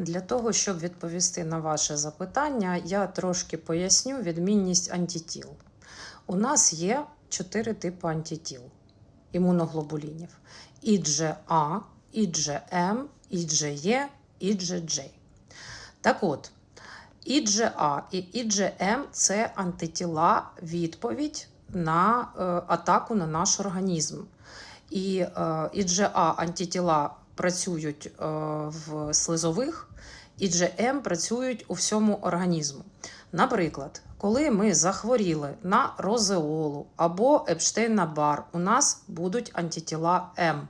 Для того, щоб відповісти на ваше запитання, я трошки поясню відмінність антитіл. У нас є чотири типи антитіл імуноглобулінів: IgA, IgM, IgE, IgJ. Так от, IgA і IgM – це антитіла відповідь на е, атаку на наш організм. І е, IgA антитіла працюють е, в слизових, IgM працюють у всьому організму. Наприклад, коли ми захворіли на розеолу або Епштейна бар, у нас будуть антитіла М.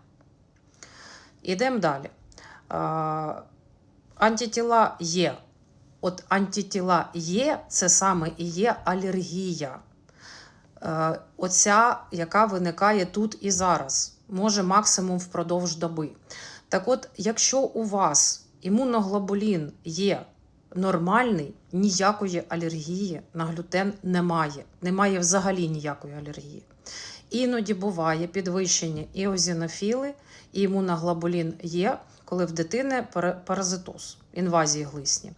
Ідемо далі. Е, Антитіла Є. От антитіла Є це саме і є алергія. Е, Оця, яка виникає тут і зараз, може максимум впродовж доби. Так от, якщо у вас імуноглобулін є нормальний, ніякої алергії на глютен немає. Немає взагалі ніякої алергії. Іноді буває підвищення іозінофіли, і імуноглобулін є, коли в дитини пара- паразитоз, інвазії глисні.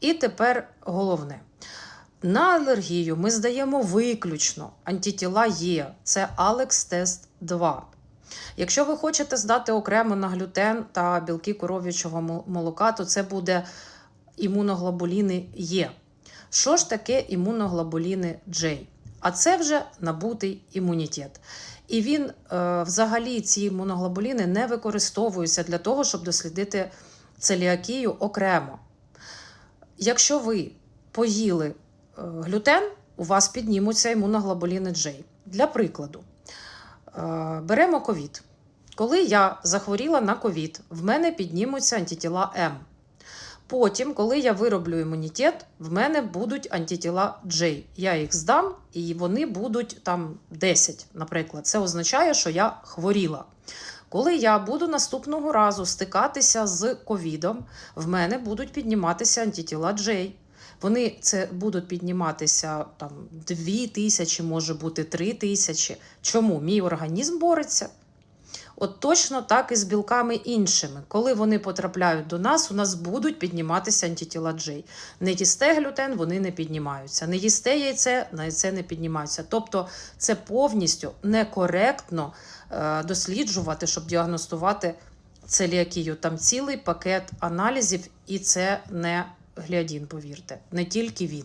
І тепер головне. На алергію ми здаємо виключно антитіла є. Це Alex тест 2. Якщо ви хочете здати окремо на глютен та білки коров'ячого молока, то це буде імуноглобуліни Є. Що ж таке імуноглобуліни J? А це вже набутий імунітет. І він е, взагалі ці імуноглобуліни не використовуються для того, щоб дослідити целіакію окремо. Якщо ви поїли е, глютен, у вас піднімуться імуноглобуліни J. Для прикладу, е, беремо ковід. Коли я захворіла на ковід, в мене піднімуться антитіла М. Потім, коли я вироблю імунітет, в мене будуть антитіла J. Я їх здам, і вони будуть там 10, наприклад. Це означає, що я хворіла. Коли я буду наступного разу стикатися з ковідом, в мене будуть підніматися антитіла J. Вони це будуть підніматися там 2 тисячі, може бути 3 тисячі. Чому? Мій організм бореться. От точно так і з білками іншими. Коли вони потрапляють до нас, у нас будуть підніматися антитіла J. Не їсте глютен, вони не піднімаються. Не їсте яйце, на яйце не піднімаються. Тобто це повністю некоректно е, досліджувати, щоб діагностувати целіакію. Там цілий пакет аналізів, і це не глядін, повірте, не тільки він.